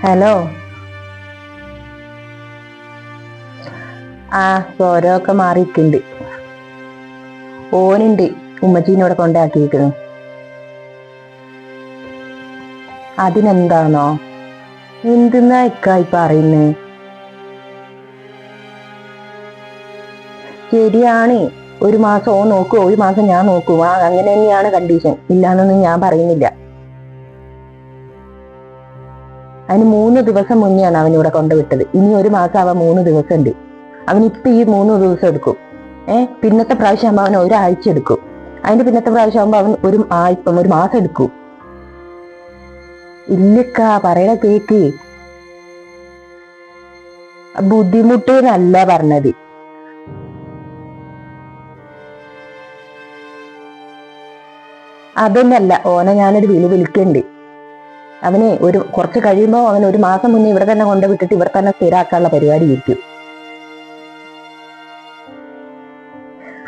Hello. ആ സ്വരമൊക്കെ മാറിയിട്ടുണ്ട്. ഓനുണ്ട് ഉമ്മച്ചീനോടെ കൊണ്ടാക്കിയിരിക്കുന്നു അതിനെന്താണോ? എന്തെന്നാ ഇക്കായി പറയുന്നേ? ശരിയാണ് ഒരു മാസം ഓ നോക്കൂ ഒരു മാസം ഞാൻ നോക്കൂ. ആ അങ്ങനെ തന്നെയാണ് കണ്ടീഷൻ ഇല്ലാന്നൊന്നും ഞാൻ പറയുന്നില്ല. അതിന് മൂന്ന് ദിവസം മുന്നെയാണ് അവനിവിടെ കൊണ്ടുവിട്ടത്. ഇനി ഒരു മാസം അവ മൂന്ന് ദിവസം ഉണ്ട് അവൻ ഇപ്പൊ ഈ മൂന്ന് ദിവസം എടുക്കും. ഏഹ് പിന്നത്തെ പ്രാവശ്യം ആകുമ്പോൾ അവൻ ഒരാഴ്ച എടുക്കും. അതിന്റെ പിന്നത്തെ പ്രാവശ്യം ആകുമ്പോൾ അവൻ ഒരു ആഴ്ച ഒരു മാസം എടുക്കും. ഇല്ലക്ക പറയണ കേക്ക്. ബുദ്ധിമുട്ട് എന്നല്ല പറഞ്ഞത്. അതൊന്നല്ല ഓനെ ഞാനൊരു വിളി വിളിക്കണ്ട്. അവനെ ഒരു കുറച്ച് കഴിയുമ്പോൾ അവൻ ഒരു മാസം മുന്നേ ഇവിടെ തന്നെ കൊണ്ടുവിട്ടിട്ട് ഇവിടെ തന്നെ സ്ഥിരാക്കാനുള്ള പരിപാടി ഇരിക്കും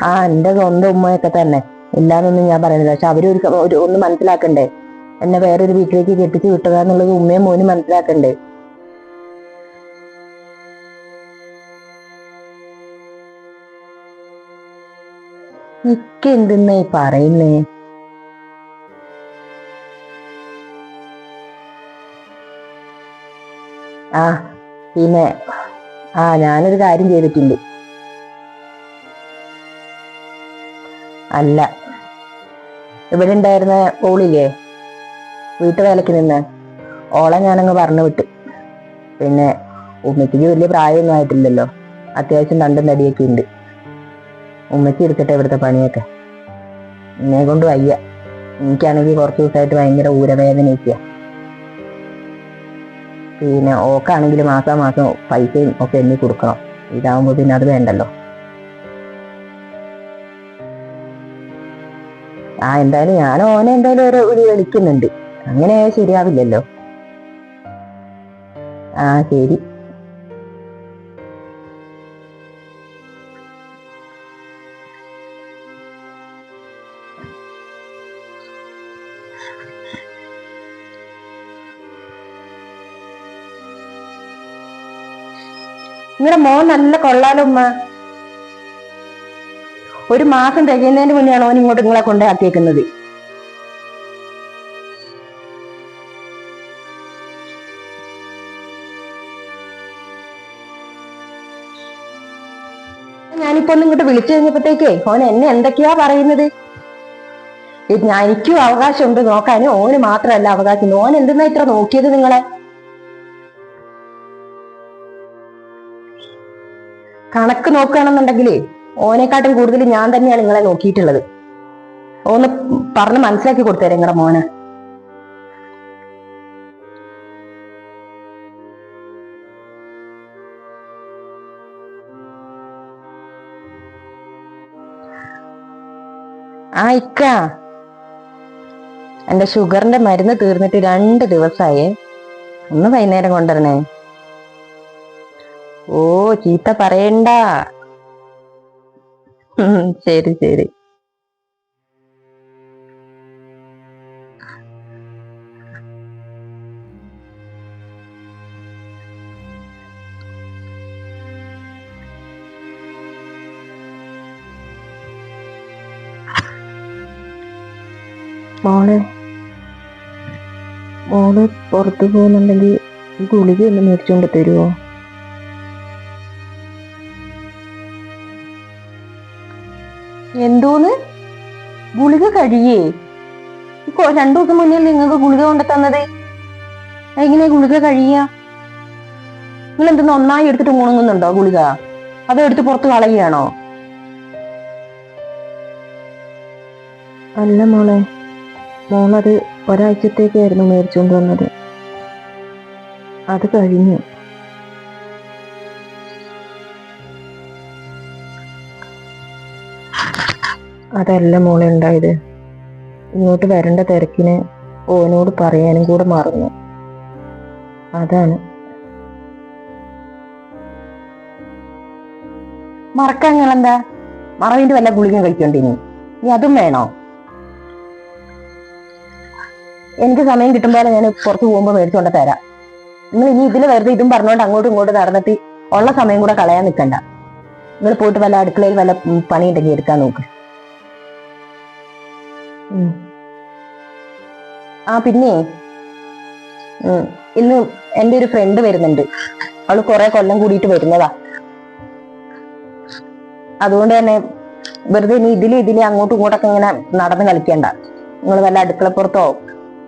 ആ എന്റെ സ്വന്തം ഉമ്മയൊക്കെ തന്നെ. ഇല്ലാന്നൊന്നും ഞാൻ പറയുന്നില്ല. പക്ഷെ അവർ ഒരു ഒന്ന് മനസ്സിലാക്കണ്ടേ? എന്നെ വേറൊരു വീട്ടിലേക്ക് കെട്ടിച്ച് വിട്ടുക എന്നുള്ളത് ഉമ്മയും മോനും മനസ്സിലാക്കണ്ടേ? എനിക്ക് എന്തെന്നാ പറയുന്നേ? ആ പിന്നെ ആ ഞാനൊരു കാര്യം ചെയ്തിട്ടുണ്ട്. അല്ല. ഇവിടെ ഉണ്ടായിരുന്ന ഓളില്ലേ വീട്ടുവേലക്ക് നിന്ന്. ഓളെ ഞാനങ്ങ് പറഞ്ഞു വിട്ടു. പിന്നെ ഉമ്മച്ചിക്ക് വലിയ പ്രായമൊന്നും ആയിട്ടില്ലല്ലോ. അത്യാവശ്യം രണ്ടും തടിയൊക്കെ ഉണ്ട്. ഉമ്മച്ചി എടുക്കട്ടെ ഇവിടുത്തെ പണിയൊക്കെ. എന്നെ കൊണ്ട് വയ്യ. എനിക്കാണെങ്കിൽ കുറച്ച് ദിവസമായിട്ട് ഭയങ്കര ഊരവേദനയൊക്കെയാ. പിന്നെ ഓക്കാണെങ്കിൽ മാസാ മാസം പൈസയും ഒക്കെ എണ്ണി കൊടുക്കണം. ഇതാവുമ്പോൾ പിന്നെ അത് വേണ്ടല്ലോ. ആ എന്തായാലും ഞാൻ ഓനെ എന്തായാലും ഒരു വിളി വിളിക്കുന്നുണ്ട്. അങ്ങനെ ശരിയാവില്ലല്ലോ. ആ ശരി. നിങ്ങളുടെ മോൻ നല്ല കൊള്ളാലോ ഉമ്മ. ഒരു മാസം തികയുന്നതിന് മുന്നെയാണ് ഓൻ ഇങ്ങോട്ട് നിങ്ങളെ കൊണ്ടാക്കിയേക്കുന്നത്. ഞാനിപ്പോ ഇങ്ങോട്ട് വിളിച്ചു കഴിഞ്ഞപ്പോഴത്തേക്കേ ഓൻ എന്നെ എന്തൊക്കെയാ പറയുന്നത്? ഞാൻ എനിക്കും അവകാശമുണ്ട് നോക്കാന് ഓന് മാത്രമല്ല അവകാശം. ഓൻ എന്തെന്നാ ഇത്ര നോക്കിയത് നിങ്ങളെ? കണക്ക് നോക്കുകയാണെന്നുണ്ടെങ്കിലേ ഓനെക്കാട്ടും കൂടുതൽ ഞാൻ തന്നെയാണ് നിങ്ങളെ നോക്കിയിട്ടുള്ളത്. ഒന്ന് പറഞ്ഞ് മനസ്സിലാക്കി കൊടുത്തേരെ നിങ്ങളുടെ മോന്. ആ ഇക്ക. എന്റെ ഷുഗറിന്റെ മരുന്ന് തീർന്നിട്ട് രണ്ട് ദിവസമായേ ഒന്ന് വൈകുന്നേരം കൊണ്ടുവരണേ. ഓ ചീത്ത പറയണ്ട. ശരി ശരി. മോളെ മോൾ പുറത്തു പോകുന്നുണ്ടെങ്കിൽ ഗുളിക ഒന്ന് മേടിച്ചുകൊണ്ട് തരുമോ എന്തോന്ന്? ഗുളിക കഴിയേ? രണ്ടു ദിവസം മുന്നേ നിങ്ങൾക്ക് ഗുളിക കൊണ്ട് തന്നത്? എങ്ങനെ ഗുളിക കഴിയ? നിങ്ങൾ എന്തെന്ന് ഒന്നായി എടുത്തിട്ട് മുണങ്ങുന്നുണ്ടോ ഗുളിക? അതോ എടുത്ത് പുറത്ത് കളയുകയാണോ? അല്ല മോളെ. മോളത് ഒരാഴ്ചത്തേക്കായിരുന്നു മേടിച്ചുകൊണ്ട് വന്നത്. അത് കഴിഞ്ഞു. അതല്ല മോളെ ഉണ്ടായത്. ഇങ്ങോട്ട് വരേണ്ട തിരക്കിന് ഓനോട് പറയാനും കൂടെ മറന്നു. അതാണ്. മറക്കാൻ എന്താ മറവിന്റെ വല്ല ഗുളിക കഴിച്ചോണ്ടിനി. നീ അതും വേണോ? എനിക്ക് സമയം കിട്ടുമ്പോൾ ഞാൻ പുറത്ത് പോകുമ്പോൾ മേടിച്ചോണ്ട് തരാം. നിങ്ങൾ ഇനി ഇതിൽ വെറുതെ ഇതും പറഞ്ഞോണ്ട് അങ്ങോട്ടും ഇങ്ങോട്ടും നടന്നിട്ട് ഉള്ള സമയം കൂടെ കളയാൻ നിൽക്കണ്ട നിങ്ങൾ പോയിട്ട് വല്ല അടുക്കളയിൽ വല്ല പണി പണിയുണ്ടെങ്കിൽ എടുക്കാൻ നോക്ക്. ആ പിന്നെ ഇന്ന് എന്റെ ഒരു ഫ്രണ്ട് വരുന്നുണ്ട്. അവൾ കുറെ കൊല്ലം കൂടിയിട്ട് വരുന്നതാ. അതുകൊണ്ട് തന്നെ വെറുതെ ഇനി ഇതിലും ഇതിലും അങ്ങോട്ടും ഇങ്ങോട്ടൊക്കെ ഇങ്ങനെ നടന്ന് കളിക്കണ്ട. നിങ്ങൾ വല്ല അടുക്കളപ്പുറത്തോ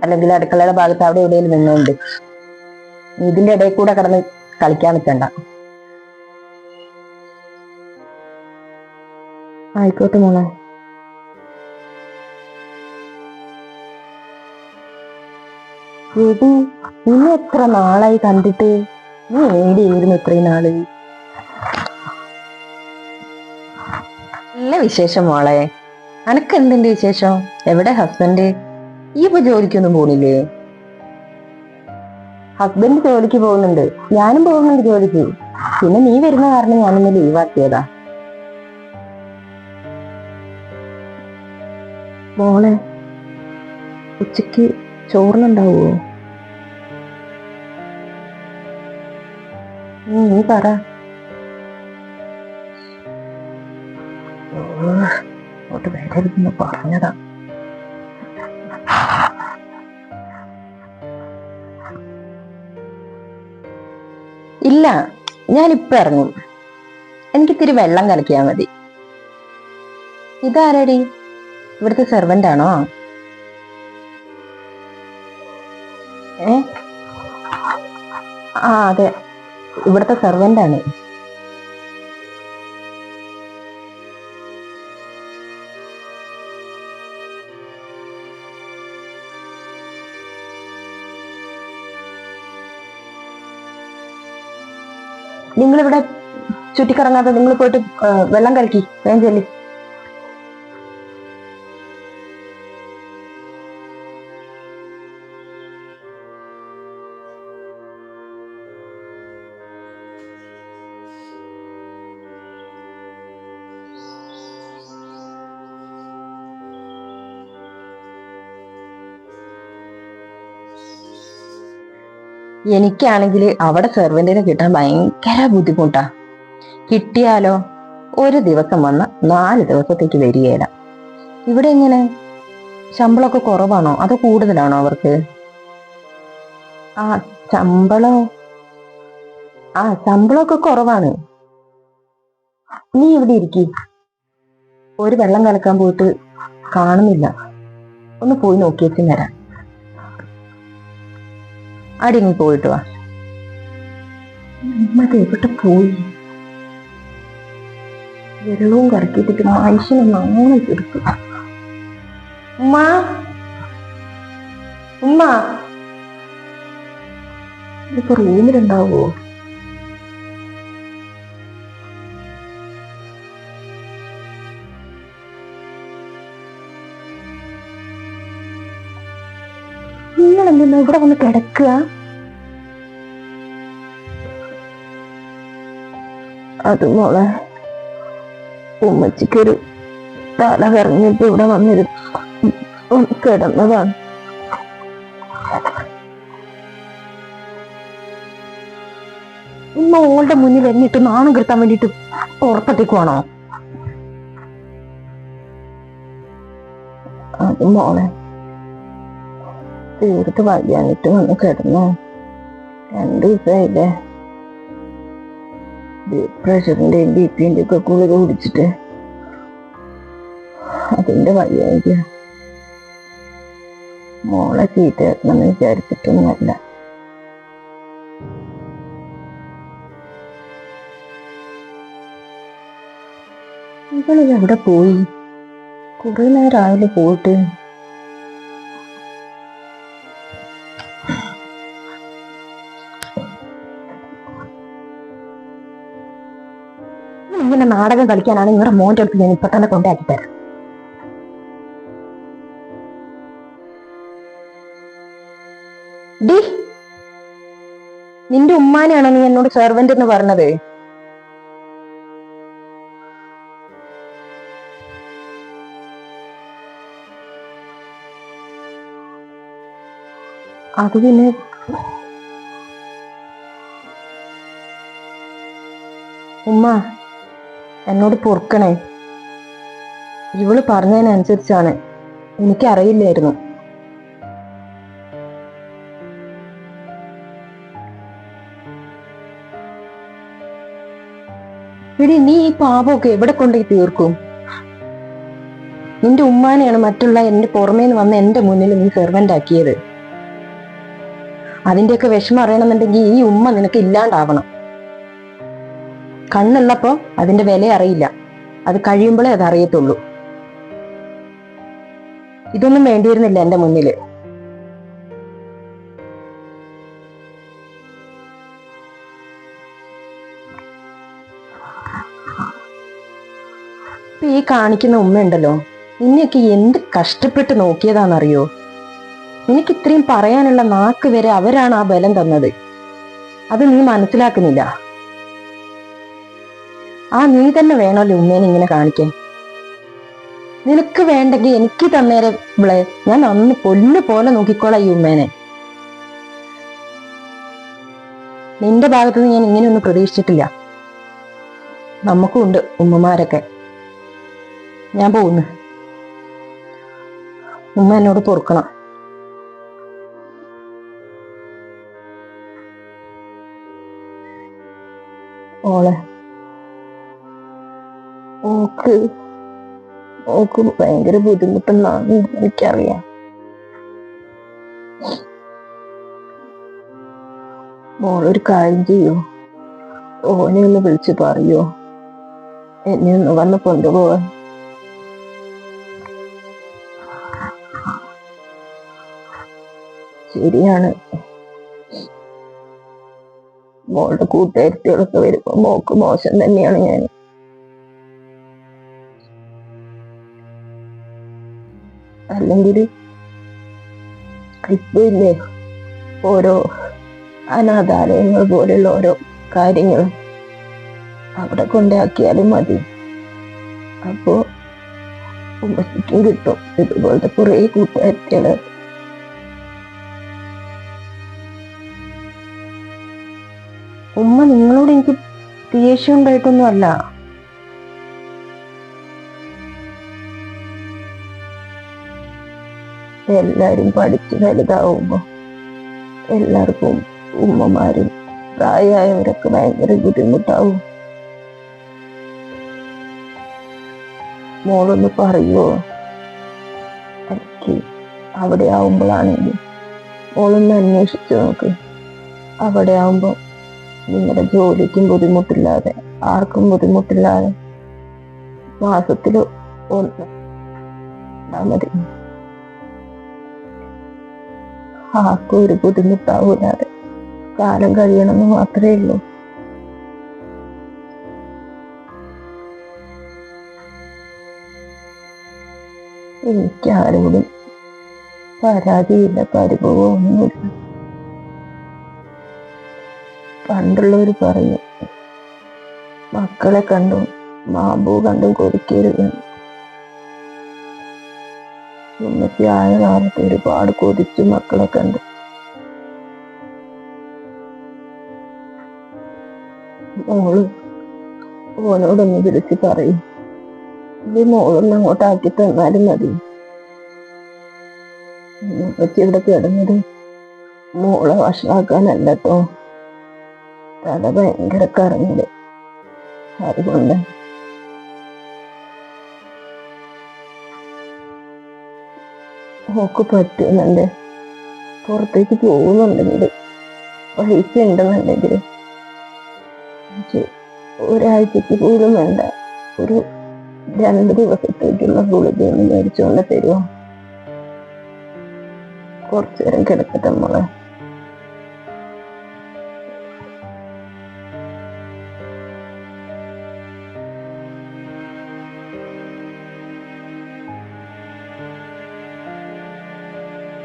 അല്ലെങ്കിൽ അടുക്കളയുടെ ഭാഗത്ത് അവിടെ എവിടെയെങ്കിലും നിന്നുകൊണ്ട് ഇതിന്റെ ഇടയിൽ കൂടെ കിടന്ന് കളിക്കാൻ നിൽക്കണ്ട. ആയിക്കോട്ടെ മോളെ. എടി നിന്നെ എത്ര നാളായി കണ്ടിട്ട്? നീ ഏടിയായിരുന്നു ഇത്രയും നാൾ? നല്ല വിശേഷം മോളെ. അനക്ക് എന്തിന്റെ വിശേഷം? എവിടെ ഹസ്ബൻഡ്? ഈ ഇപ്പൊ ജോലിക്കൊന്നും പോണില്ലേ? ഹസ്ബൻഡ് ജോലിക്ക് പോകുന്നുണ്ട്. ഞാനും പോകുന്നുണ്ട് ജോലിക്ക്. പിന്നെ നീ വരുന്ന കാരണം ഞാനിന്ന് ലീവാക്കിയതാ മോളെ ഉച്ചയ്ക്ക് ചോറിനുണ്ടാവുമോ നീ പറ. പറഞ്ഞതാ. ഇല്ല ഞാൻ ഇപ്പൊ ഇറങ്ങും. എനിക്ക് ഇത്തിരി വെള്ളം കലക്കിയാ മതി. ഇതാരടി? ഇവിടുത്തെ സെർവന്റ് ആണോ? ഏ? ആ അതെ. ഇവിടുത്തെ സെർവന്റ് ആണ് നിങ്ങളിവിടെ ചുറ്റിക്കറങ്ങാതെ നിങ്ങൾ പോയിട്ട് വെള്ളം കലക്കി വേഗം ചെല്ലി. എനിക്കാണെങ്കിൽ അവിടെ സെർവന്റിനെ കിട്ടാൻ ഭയങ്കര ബുദ്ധിമുട്ടാ. കിട്ടിയാലോ ഒരു ദിവസം വന്ന നാല് ദിവസത്തേക്ക് വരികയില്ല ഇവിടെ എങ്ങനെ? ശമ്പളമൊക്കെ കുറവാണോ? അതോ കൂടുതലാണോ അവർക്ക്? ആ ശമ്പളം? ആ ശമ്പളമൊക്കെ കുറവാണ്. നീ ഇവിടെ ഇരിക്കി? ഒരു വെള്ളം കലക്കാൻ പോയിട്ട് കാണുന്നില്ല. ഒന്ന് പോയി നോക്കിയേച്ചും വരാം. അടി നീ പോയിട്ട് വാ. എവിടെ പോയി? വെള്ളവും കറക്കിട്ടിട്ട് മനുഷ്യനൊന്ന് അങ്ങനെ എടുക്കും ഉമ്മ? ഉമ്മ? ഇപ്പൊ റൂമിലുണ്ടാവോ നിങ്ങൾ എന്തെന്നാ ഇവിടെ വന്ന് കിടക്കുക? അത് മോളെ ഉമ്മച്ചിക്കൊരു തല കറങ്ങിട്ട് ഇവിടെ വന്നിരുന്നു കിടന്നതാണ്. ഉമ്മ മുന്നിൽ എന്നിട്ട് നാണം കിട്ടാൻ വേണ്ടിട്ട് ഉറപ്പത്തേക്കുവാണോ അത് മോളെ തീർത്ത് വയ്യാനിട്ട് വന്ന് കിടന്നു. രണ്ട് ദിവസമായില്ലേ? പ്രഷറിന്റെയും ബി പിന്റെ ഒക്കെ കൂടുതൽ കുടിച്ചിട്ട് അതിന്റെ വയ്യായിക മോളെ ചീത്ത കേൾക്കണമെന്ന് വിചാരിച്ചിട്ടൊന്നുമല്ല. ഇവളിത് എവിടെ പോയി? കുറേ നേരം ആയാലും പോയിട്ട്. നാടകം കളിക്കാനാണ് നിങ്ങളുടെ മോന്റെ അടുത്ത് ഞാൻ ഇപ്പൊ തന്നെ കൊണ്ടാക്കി തരാം ഡി നിന്റെ ഉമ്മാനെയാണോ നീ എന്നോട് സെർവന്റ് എന്ന് പറഞ്ഞത്? അത് പിന്നെ ഉമ്മ എന്നോട് പൊറുക്കണേ. ഇവൾ പറഞ്ഞതിനനുസരിച്ചാണ് എനിക്കറിയില്ലായിരുന്നു. എടി നീ ഈ പാപമൊക്കെ എവിടെ കൊണ്ടുപോയി തീർക്കും? നിന്റെ ഉമ്മാനെയാണ് മറ്റുള്ള എന്റെ പുറമേന്ന് വന്ന എന്റെ മുന്നിൽ നീ സെർവന്റ് ആക്കിയത്. അതിന്റെയൊക്കെ വിഷമം അറിയണമെന്നുണ്ടെങ്കിൽ ഈ ഉമ്മ നിനക്ക് ഇല്ലാണ്ടാവണം. കണ്ണുള്ളപ്പോ അതിന്റെ വില അറിയില്ല. അത് കഴിയുമ്പോഴേ അത് അറിയത്തുള്ളൂ. ഇതൊന്നും വേണ്ടിയിരുന്നില്ല എന്റെ മുന്നിൽ ഈ കാണിക്കുന്ന ഉമ്മയുണ്ടല്ലോ നിന്നെയൊക്കെ എന്ത് കഷ്ടപ്പെട്ട് നോക്കിയതാണെന്നറിയോ? നിനക്ക് ഇത്രയും പറയാനുള്ള നാക്ക് വരെ അവരാണ് ആ ബലം തന്നത്. അത് നീ മനസ്സിലാക്കുന്നില്ല. ആ നീ തന്നെ വേണമല്ലോ ഉമ്മേനെ ഇങ്ങനെ കാണിക്കാൻ. നിനക്ക് വേണ്ടെങ്കിൽ എനിക്ക് തന്നേരെ ഇവളെ. ഞാൻ അന്ന് പൊന്നു പോലെ നോക്കിക്കോളാം ഈ ഉമ്മേനെ. നിന്റെ ഭാഗത്ത് നിന്ന് ഞാൻ ഇങ്ങനെയൊന്നും പ്രതീക്ഷിച്ചിട്ടില്ല. നമുക്കും ഉണ്ട് ഉമ്മമാരൊക്കെ. ഞാൻ പോകുന്നു ഉമ്മ എന്നോട് പൊറുക്കണം. ഓളെ. ഓക്ക് ഓക്ക് ഭയങ്കര ബുദ്ധിമുട്ടെന്നാണ് എനിക്കറിയാം. മോളൊരു കാര്യം ചെയ്യോ. ഓനെ ഒന്ന് വിളിച്ച് പറയോ. എന്നെ ഒന്ന് വന്ന് കൊണ്ടുപോവാൻ. ശരിയാണ്. മോളുടെ കൂട്ടുകാരികളൊക്കെ വരുമ്പോ മോക്ക് മോശം തന്നെയാണ് ഞാൻ അല്ലെങ്കിൽ ഇല്ലേ ഓരോ അനാഥാലയങ്ങൾ പോലുള്ള ഓരോ കാര്യങ്ങൾ അവിടെ കൊണ്ടാക്കിയാലും മതി. അപ്പോ ഉമ്മയ്ക്കും കിട്ടും. ഇതുപോലത്തെ കുറെ കൂട്ടുകാരികൾ ഉമ്മ നിങ്ങളോട് എനിക്ക് ദേഷ്യം ഉണ്ടായിട്ടൊന്നും അല്ല. എല്ലാരും പഠിച്ച് വലുതാവുമ്പോ എല്ലാവർക്കും ഉമ്മമാരും പ്രായമായവരൊക്കെ ഭയങ്കര ബുദ്ധിമുട്ടാവും. മോളൊന്ന് പറയുവോ? എനിക്ക് അവിടെ ആവുമ്പോഴാണെങ്കിൽ മോളൊന്ന് അന്വേഷിച്ചു നോക്ക്. അവിടെ ആവുമ്പോ നിങ്ങളുടെ ജോലിക്കും ബുദ്ധിമുട്ടില്ലാതെ ആർക്കും ബുദ്ധിമുട്ടില്ലാതെ മാസത്തിൽ ഒന്ന് മതി. ആർക്കും ഒരു ബുദ്ധിമുട്ടാവൂലാതെ കാലം കഴിയണമെന്ന് മാത്രമേ ഉള്ളൂ. എനിക്ക് ആരോടും പരാതിയില്ല പരിഭവമൊന്നുമില്ല. പണ്ടുള്ളവർ പറയും മക്കളെ കണ്ടും മാമ്പൂ കണ്ടും കൊതിക്കരുത് ഉമ്മത്തി ആയ കാലത്ത് ഒരുപാട് കൊതിച്ചു മക്കളൊക്കെ ഉണ്ട്. മോൾ ഓനോടൊന്ന് വിളിച്ച് പറയും. ഇത് മോളൊന്ന് അങ്ങോട്ട് ആക്കി തന്നാലും മതി. ഉമ്മച്ചി ഇവിടെ കിടന്നത് മോളെ ഭക്ഷണമാക്കാനല്ലോ തല ഭയങ്കര കറങ്ങില്ലേ അതുകൊണ്ട് ഓക്ക് പറ്റുന്നുണ്ട്. പുറത്തേക്ക് പോകുന്നുണ്ടെങ്കിൽ പൈസ ഉണ്ടെന്നുണ്ടെങ്കിൽ ഒരാഴ്ചക്ക് പോലും വേണ്ട. ഒരു രണ്ട് ദിവസത്തേക്കുള്ള ഗുളികയൊന്ന് മേടിച്ചുകൊണ്ട് തരുമോ കുറച്ചു നേരം കിടക്കട്ടെ മോളെ.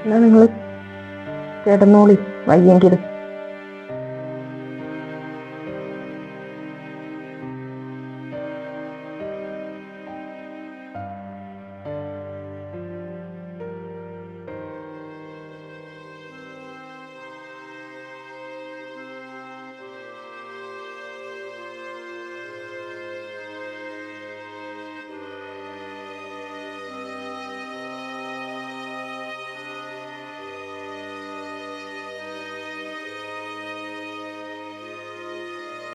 എന്നാ നിങ്ങൾ കിടന്നോളി വയ്യെങ്കിൽ